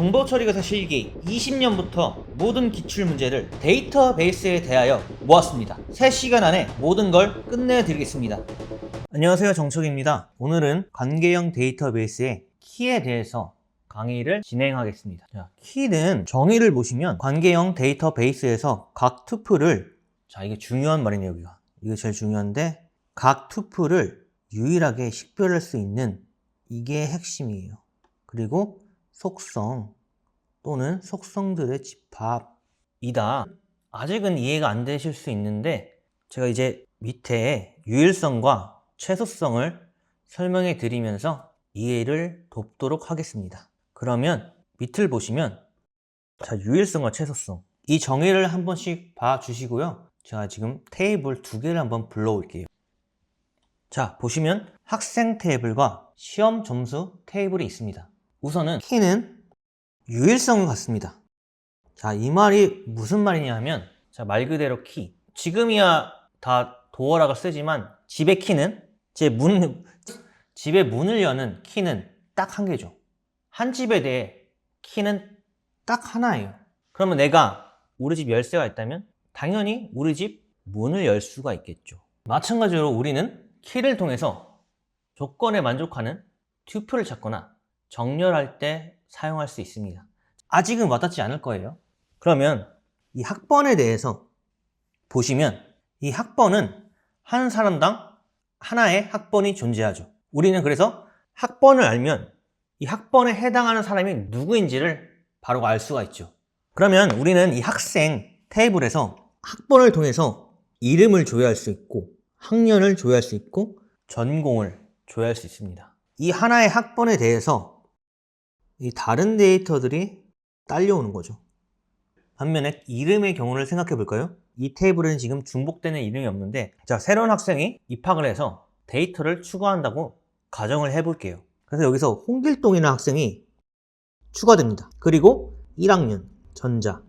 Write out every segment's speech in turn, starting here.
정보 처리가 사실기 20년부터 모든 기출 문제를 데이터베이스에 대하여 모았습니다. 3시간 안에 모든 걸 끝내드리겠습니다. 안녕하세요 정석입니다. 오늘은 관계형 데이터베이스의 키에 대해서 강의를 진행하겠습니다. 자, 키는 정의를 보시면 관계형 데이터베이스에서 각 투플을 자 이게 중요한 말이네요 여기가 이게 제일 중요한데 각 투플을 유일하게 식별할 수 있는 이게 핵심이에요. 그리고 속성 또는 속성들의 집합이다. 아직은 이해가 안 되실 수 있는데 제가 이제 밑에 유일성과 최소성을 설명해 드리면서 이해를 돕도록 하겠습니다. 그러면 밑을 보시면 자 유일성과 최소성 이 정의를 한 번씩 봐 주시고요. 제가 지금 테이블 두 개를 한번 불러 올게요. 자 보시면 학생 테이블과 시험 점수 테이블이 있습니다. 우선은 키는 유일성을 갖습니다. 자, 이 말이 무슨 말이냐 하면, 자, 말 그대로 키. 지금이야 다 도어락을 쓰지만, 집의 키는, 제 문, 집의 문을 여는 키는 딱 한 개죠. 한 집에 대해 키는 딱 하나예요. 그러면 내가 우리 집 열쇠가 있다면, 당연히 우리 집 문을 열 수가 있겠죠. 마찬가지로 우리는 키를 통해서 조건에 만족하는 튜플을 찾거나 정렬할 때 사용할 수 있습니다. 아직은 와닿지 않을 거예요. 그러면 이 학번에 대해서 보시면 이 학번은 한 사람당 하나의 학번이 존재하죠. 우리는 그래서 학번을 알면 이 학번에 해당하는 사람이 누구인지를 바로 알 수가 있죠. 그러면 우리는 이 학생 테이블에서 학번을 통해서 이름을 조회할 수 있고 학년을 조회할 수 있고 전공을 조회할 수 있습니다. 이 하나의 학번에 대해서 이 다른 데이터들이 딸려오는 거죠. 반면에 이름의 경우를 생각해 볼까요? 이 테이블에는 지금 중복되는 이름이 없는데 자 새로운 학생이 입학을 해서 데이터를 추가한다고 가정을 해볼게요. 그래서 여기서 홍길동이라는 학생이 추가됩니다. 그리고 1학년 전자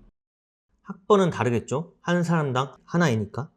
학번은 다르겠죠? 한 사람당 하나이니까.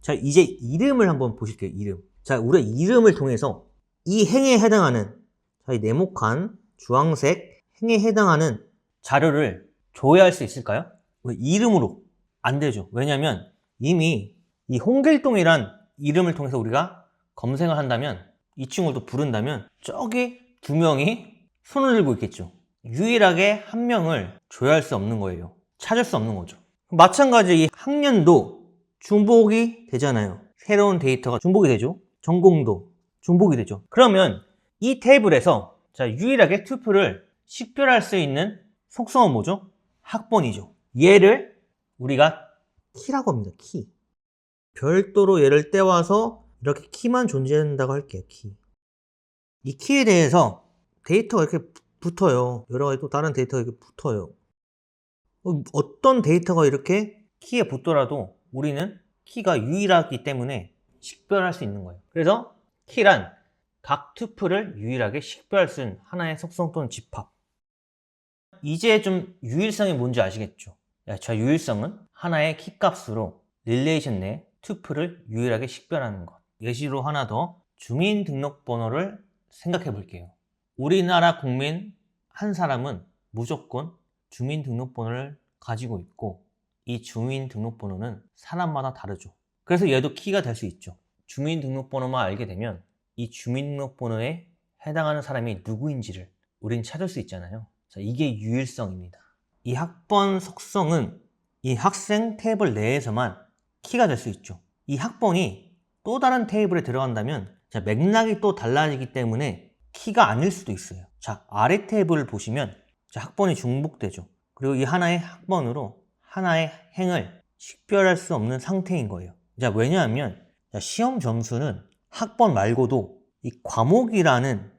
자 이제 이름을 한번 보실게요. 이름. 자 우리가 이름을 통해서 이 행에 해당하는 자, 이 네모칸 주황색 행에 해당하는 자료를 조회할 수 있을까요? 왜 이름으로 안 되죠. 왜냐하면 이미 이 홍길동이란 이름을 통해서 우리가 검색을 한다면 이 친구를 또 부른다면 저기 두 명이 손을 들고 있겠죠. 유일하게 한 명을 조회할 수 없는 거예요. 찾을 수 없는 거죠. 마찬가지 이 학년도 중복이 되잖아요. 새로운 데이터가 중복이 되죠. 전공도 중복이 되죠. 그러면 이 테이블에서 자, 유일하게 튜플을 식별할 수 있는 속성은 뭐죠? 학번이죠. 얘를 우리가 키라고 합니다. 키. 별도로 얘를 떼와서 이렇게 키만 존재한다고 할게요. 키. 이 키에 대해서 데이터가 이렇게 붙어요. 여러 가지 또 다른 데이터가 이렇게 붙어요. 어, 어떤 데이터가 이렇게 키에 붙더라도 우리는 키가 유일하기 때문에 식별할 수 있는 거예요. 그래서 키란 각 튜플을 유일하게 식별할 수 있는 하나의 속성 또는 집합. 이제 좀 유일성이 뭔지 아시겠죠? 야, 저 유일성은 하나의 키값으로 릴레이션 내 튜플을 유일하게 식별하는 것. 예시로 하나 더 주민등록번호를 생각해 볼게요. 우리나라 국민 한 사람은 무조건 주민등록번호를 가지고 있고 이 주민등록번호는 사람마다 다르죠. 그래서 얘도 키가 될 수 있죠. 주민등록번호만 알게 되면 이 주민등록번호에 해당하는 사람이 누구인지를 우린 찾을 수 있잖아요. 자, 이게 유일성입니다. 이 학번 속성은 이 학생 테이블 내에서만 키가 될 수 있죠. 이 학번이 또 다른 테이블에 들어간다면 자, 맥락이 또 달라지기 때문에 키가 아닐 수도 있어요. 자, 아래 테이블을 보시면 자, 학번이 중복되죠. 그리고 이 하나의 학번으로 하나의 행을 식별할 수 없는 상태인 거예요. 자, 왜냐하면 자, 시험 점수는 학번 말고도 이 과목이라는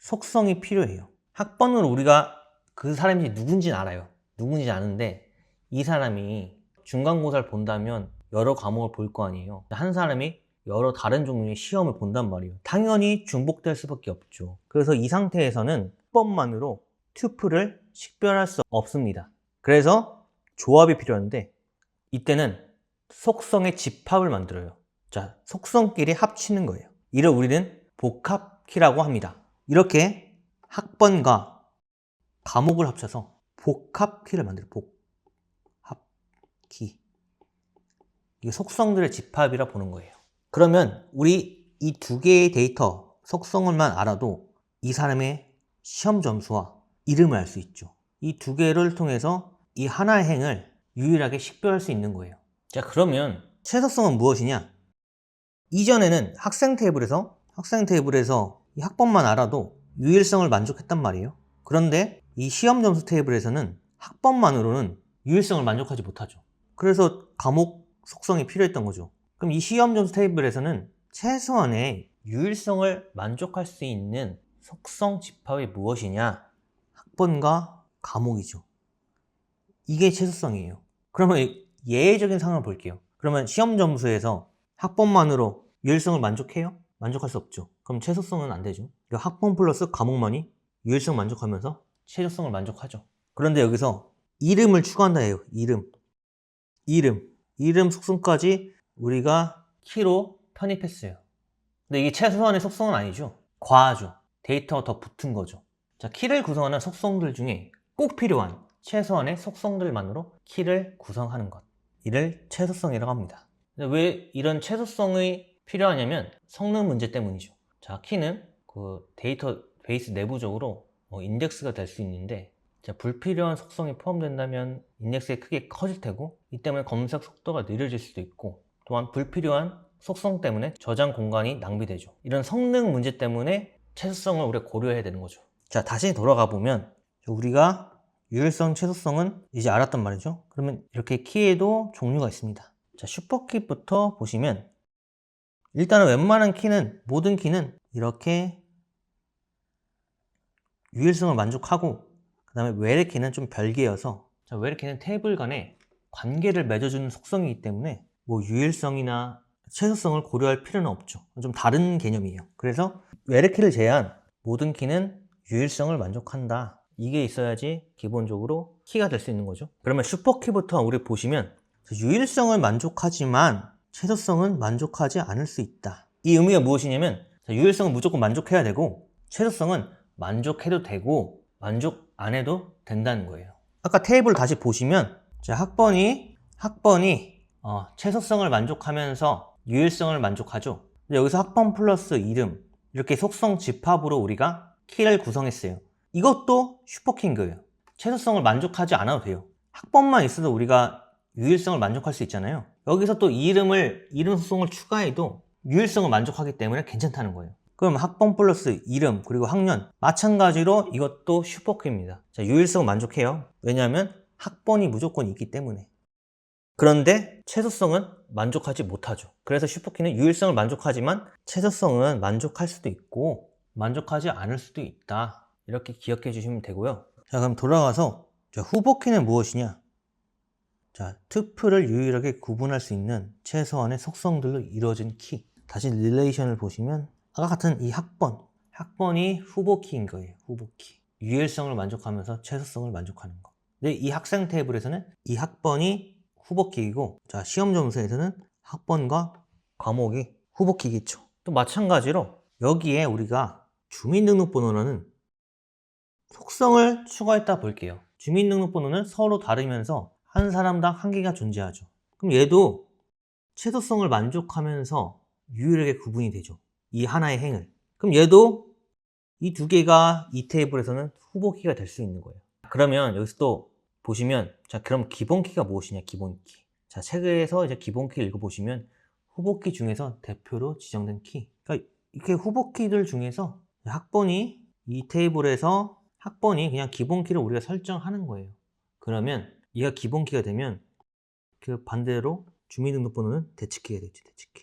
속성이 필요해요. 학번으로 우리가 그 사람이 누군지는 알아요. 누군지 아는데 이 사람이 중간고사를 본다면 여러 과목을 볼 거 아니에요. 한 사람이 여러 다른 종류의 시험을 본단 말이에요. 당연히 중복될 수밖에 없죠. 그래서 이 상태에서는 학번만으로 튜플을 식별할 수 없습니다. 그래서 조합이 필요한데 이때는 속성의 집합을 만들어요. 자, 속성끼리 합치는 거예요. 이를 우리는 복합키라고 합니다. 이렇게 학번과 과목을 합쳐서 복합키를 만들어요. 복합키. 이게 속성들의 집합이라 보는 거예요. 그러면 우리 이 두 개의 데이터 속성을만 알아도 이 사람의 시험 점수와 이름을 알 수 있죠. 이 두 개를 통해서 이 하나의 행을 유일하게 식별할 수 있는 거예요. 자, 그러면 최소성은 무엇이냐? 이전에는 학생 테이블에서 학생 테이블에서 이 학번만 알아도 유일성을 만족했단 말이에요. 그런데 이 시험 점수 테이블에서는 학번만으로는 유일성을 만족하지 못하죠. 그래서 과목 속성이 필요했던 거죠. 그럼 이 시험 점수 테이블에서는 최소한의 유일성을 만족할 수 있는 속성 집합이 무엇이냐? 학번과 과목이죠. 이게 최소성이에요. 그러면 예외적인 상황을 볼게요. 그러면 시험 점수에서 학번만으로 유일성을 만족해요? 만족할 수 없죠. 그럼 최소성은 안 되죠. 그러니까 학번 플러스 과목만이 유일성 만족하면서 최소성을 만족하죠. 그런데 여기서 이름을 추가한다 해요. 이름. 이름. 이름 속성까지 우리가 키로 편입했어요. 근데 이게 최소한의 속성은 아니죠. 과하죠. 데이터가 더 붙은 거죠. 자, 키를 구성하는 속성들 중에 꼭 필요한 최소한의 속성들만으로 키를 구성하는 것. 이를 최소성이라고 합니다. 왜 이런 최소성이 필요하냐면 성능 문제 때문이죠. 자, 키는 그 데이터 베이스 내부적으로 어, 인덱스가 될 수 있는데 자, 불필요한 속성이 포함된다면 인덱스가 크게 커질 테고 이 때문에 검색 속도가 느려질 수도 있고 또한 불필요한 속성 때문에 저장 공간이 낭비되죠. 이런 성능 문제 때문에 최소성을 우리가 고려해야 되는 거죠. 자, 다시 돌아가 보면 우리가 유일성, 최소성은 이제 알았단 말이죠. 그러면 이렇게 키에도 종류가 있습니다. 자, 슈퍼키부터 보시면 일단은 웬만한 키는 모든 키는 이렇게 유일성을 만족하고 그 다음에 외래 키는 좀 별개여서 자, 외래 키는 테이블 간에 관계를 맺어주는 속성이기 때문에 뭐 유일성이나 최소성을 고려할 필요는 없죠. 좀 다른 개념이에요. 그래서 외래 키를 제한 모든 키는 유일성을 만족한다. 이게 있어야지 기본적으로 키가 될 수 있는 거죠. 그러면 슈퍼키부터 우리 보시면 유일성을 만족하지만 최소성은 만족하지 않을 수 있다. 이 의미가 무엇이냐면 유일성은 무조건 만족해야 되고 최소성은 만족해도 되고 만족 안 해도 된다는 거예요. 아까 테이블 다시 보시면 자, 학번이 학번이 어, 최소성을 만족하면서 유일성을 만족하죠. 여기서 학번 플러스 이름 이렇게 속성 집합으로 우리가 키를 구성했어요. 이것도 거예요. 최소성을 만족하지 않아도 돼요. 학번만 있어도 우리가 유일성을 만족할 수 있잖아요. 여기서 또 이름을 이름 속성을 추가해도 유일성을 만족하기 때문에 괜찮다는 거예요. 그럼 학번 플러스 이름 그리고 학년 마찬가지로 이것도 슈퍼키입니다. 자, 유일성을 만족해요. 왜냐하면 학번이 무조건 있기 때문에. 그런데 최소성은 만족하지 못하죠. 그래서 슈퍼키는 유일성을 만족하지만 최소성은 만족할 수도 있고 만족하지 않을 수도 있다. 이렇게 기억해 주시면 되고요. 자, 그럼 돌아가서 자, 후보키는 무엇이냐? 자, 투표를 유일하게 구분할 수 있는 최소한의 속성들로 이루어진 키. 다시 릴레이션을 보시면 아까 같은 이 학번, 학번이 후보키인 거예요. 후보키. 유일성을 만족하면서 최소성을 만족하는 거. 근데 이 학생 테이블에서는 이 학번이 후보키이고 자, 시험 점수에서는 학번과 과목이 후보키겠죠. 또 마찬가지로 여기에 우리가 주민등록번호라는 속성을 추가했다 볼게요. 주민등록번호는 서로 다르면서 한 사람당 한 개가 존재하죠. 그럼 얘도 최소성을 만족하면서 유일하게 구분이 되죠. 이 하나의 행을. 그럼 얘도 이 두 개가 이 테이블에서는 후보 키가 될 수 있는 거예요. 그러면 여기서 또 보시면 자 그럼 기본 키가 무엇이냐 기본 키. 자 책에서 이제 기본 키 읽어보시면 후보 키 중에서 대표로 지정된 키. 그러니까 이렇게 후보 키들 중에서 학번이 이 테이블에서 학번이 그냥 기본키를 우리가 설정하는 거예요. 그러면 얘가 기본키가 되면 그 반대로 주민등록번호는 대치키가 되죠. 대치키.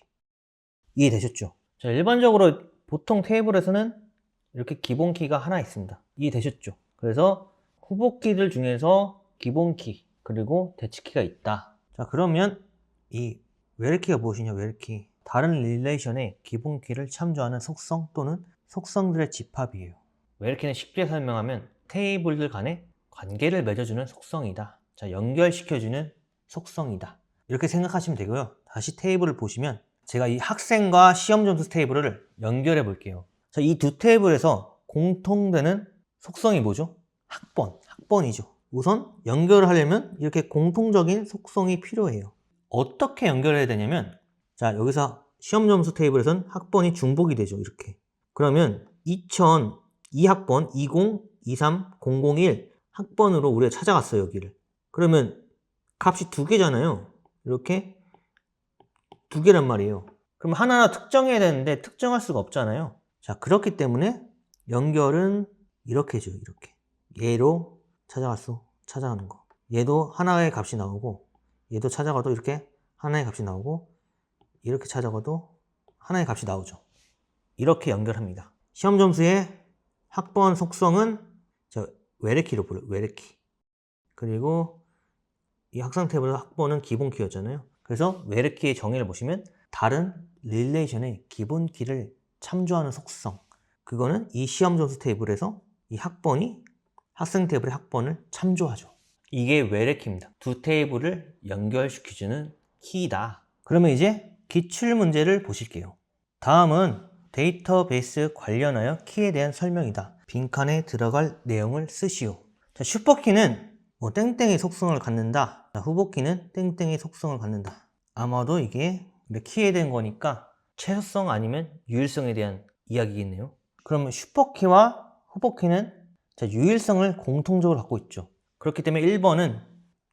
이해되셨죠? 자, 일반적으로 보통 테이블에서는 이렇게 기본키가 하나 있습니다. 이해되셨죠? 그래서 후보키들 중에서 기본키 그리고 대치키가 있다. 자, 그러면 이 웰키가 무엇이냐? 웰키. 다른 릴레이션의 기본키를 참조하는 속성 또는 속성들의 집합이에요. 웰키는 쉽게 설명하면 테이블들 간의 관계를 맺어주는 속성이다. 자, 연결시켜주는 속성이다. 이렇게 생각하시면 되고요. 다시 테이블을 보시면 제가 이 학생과 시험 점수 테이블을 연결해 볼게요. 자, 이 두 테이블에서 공통되는 속성이 뭐죠? 학번, 학번이죠. 우선 연결을 하려면 이렇게 공통적인 속성이 필요해요. 어떻게 연결해야 되냐면 자 여기서 시험 점수 테이블에선 학번이 중복이 되죠. 이렇게. 그러면 2002학번 20, 23, 001 학번으로 우리가 찾아갔어요. 여기를. 그러면 값이 두 개잖아요. 이렇게 두 개란 말이에요. 그럼 하나하나 특정해야 되는데 특정할 수가 없잖아요. 자, 그렇기 때문에 연결은 이렇게죠. 이렇게. 얘로 찾아갔어. 찾아가는 거. 얘도 하나의 값이 나오고 얘도 찾아가도 이렇게 하나의 값이 나오고 이렇게 찾아가도 하나의 값이 나오죠. 이렇게 연결합니다. 시험 점수의 학번 속성은 저 외래키로 불러요. 외래키. 그리고 이 학상 태블 학번은 기본 키였잖아요. 그래서 외래키의 정의를 보시면 다른 릴레이션의 기본 키를 참조하는 속성. 그거는 이 시험 점수 테이블에서 이 학번이 학생 테이블의 학번을 참조하죠. 이게 외래키입니다. 두 테이블을 연결시켜주는 키다. 그러면 이제 기출 문제를 보실게요. 다음은 데이터베이스 관련하여 키에 대한 설명이다. 빈칸에 들어갈 내용을 쓰시오. 자, 슈퍼키는 뭐 땡땡의 속성을 갖는다. 자, 후보키는 땡땡의 속성을 갖는다. 아마도 이게 키에 대한 거니까 최소성 아니면 유일성에 대한 이야기겠네요. 그러면 슈퍼키와 후보키는 자, 유일성을 공통적으로 갖고 있죠. 그렇기 때문에 1번은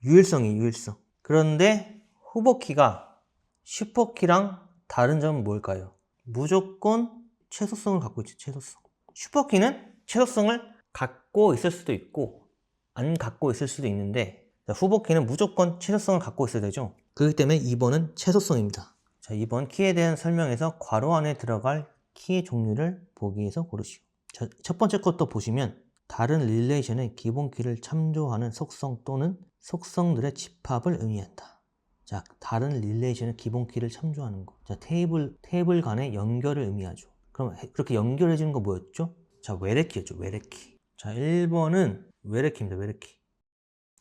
유일성이 유일성. 그런데 후보키가 슈퍼키랑 다른 점은 뭘까요? 무조건 최소성을 갖고 있죠. 최소성. 슈퍼키는 최소성을 갖고 있을 수도 있고 안 갖고 있을 수도 있는데 자, 후보키는 무조건 최소성을 갖고 있어야 되죠. 그렇기 때문에 2번은 최소성입니다. 자, 2번 키에 대한 설명에서 괄호 안에 들어갈 키의 종류를 보기에서 고르시오. 자, 첫 번째 것도 보시면 다른 릴레이션의 기본 키를 참조하는 속성 또는 속성들의 집합을 의미한다. 자, 다른 릴레이션의 기본 키를 참조하는 것. 자, 테이블, 테이블 간의 연결을 의미하죠. 그럼 해- 그렇게 연결해 주는 거 뭐였죠? 자, 외래키였죠, 외래키. 자, 1번은 외래키입니다, 외래키.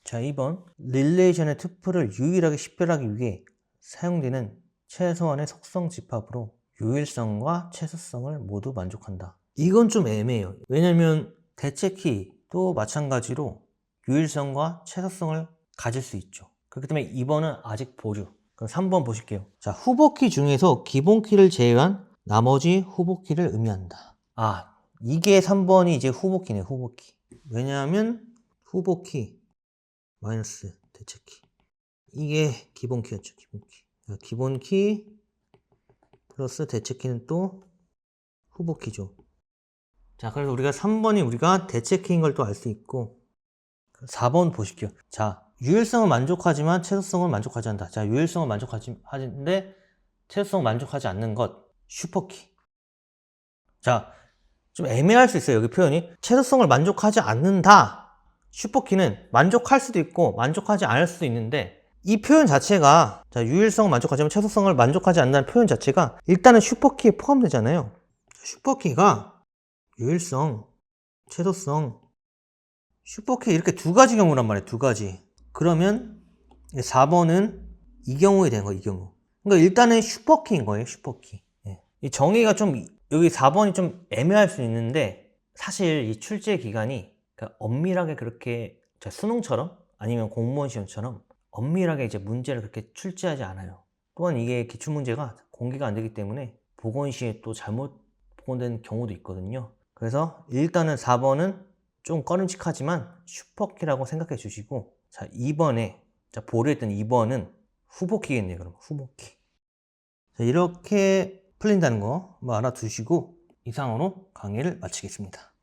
자, 2번. 릴레이션의 투표를 유일하게 식별하기 위해 사용되는 최소한의 속성 집합으로 유일성과 최소성을 모두 만족한다. 이건 좀 애매해요. 왜냐면 대체키도 마찬가지로 유일성과 최소성을 가질 수 있죠. 그렇기 때문에 2번은 아직 보류. 그럼 3번 보실게요. 자, 후보키 중에서 기본키를 제외한 나머지 후보키를 의미한다. 아, 이게 3번이 이제 후보키네, 후보키. 왜냐하면 후보키 마이너스 대체키. 이게 기본키였죠, 기본키. 자, 기본키 플러스 대체키는 또 후보키죠. 자, 그래서 우리가 3번이 우리가 대체키인 걸 또 알 수 있고 4번 보실게요. 자, 유일성은 만족하지만 최소성은 만족하지 않는다. 자, 유일성은 만족하지 하는데 최소성은 만족하지 않는 것 슈퍼키. 자, 좀 애매할 수 있어요. 여기 표현이 최소성을 만족하지 않는다. 슈퍼키는 만족할 수도 있고 만족하지 않을 수도 있는데 이 표현 자체가 자, 유일성을 만족하지만 최소성을 만족하지 않는다는 표현 자체가 일단은 슈퍼키에 포함되잖아요. 슈퍼키가 유일성, 최소성, 슈퍼키 이렇게 두 가지 경우란 말이에요. 두 가지. 그러면 4번은 이 경우에 되는 거예요. 이 경우. 그러니까 일단은 슈퍼키인 거예요. 슈퍼키. 예. 이 정의가 좀 여기 4번이 좀 애매할 수 있는데 사실 이 출제 기간이 그러니까 엄밀하게 그렇게 자, 수능처럼 아니면 공무원 시험처럼 엄밀하게 이제 문제를 그렇게 출제하지 않아요. 또한 이게 기출 문제가 공개가 안 되기 때문에 보건 시에 또 잘못 복원된 경우도 있거든요. 그래서 일단은 4번은 좀 꺼림칙하지만 슈퍼키라고 생각해 주시고 자 2번에 자 보류 했던 2번은 후보키겠네요. 그럼 후보키. 자, 이렇게 풀린다는 거뭐 알아두시고 이상으로 강의를 마치겠습니다.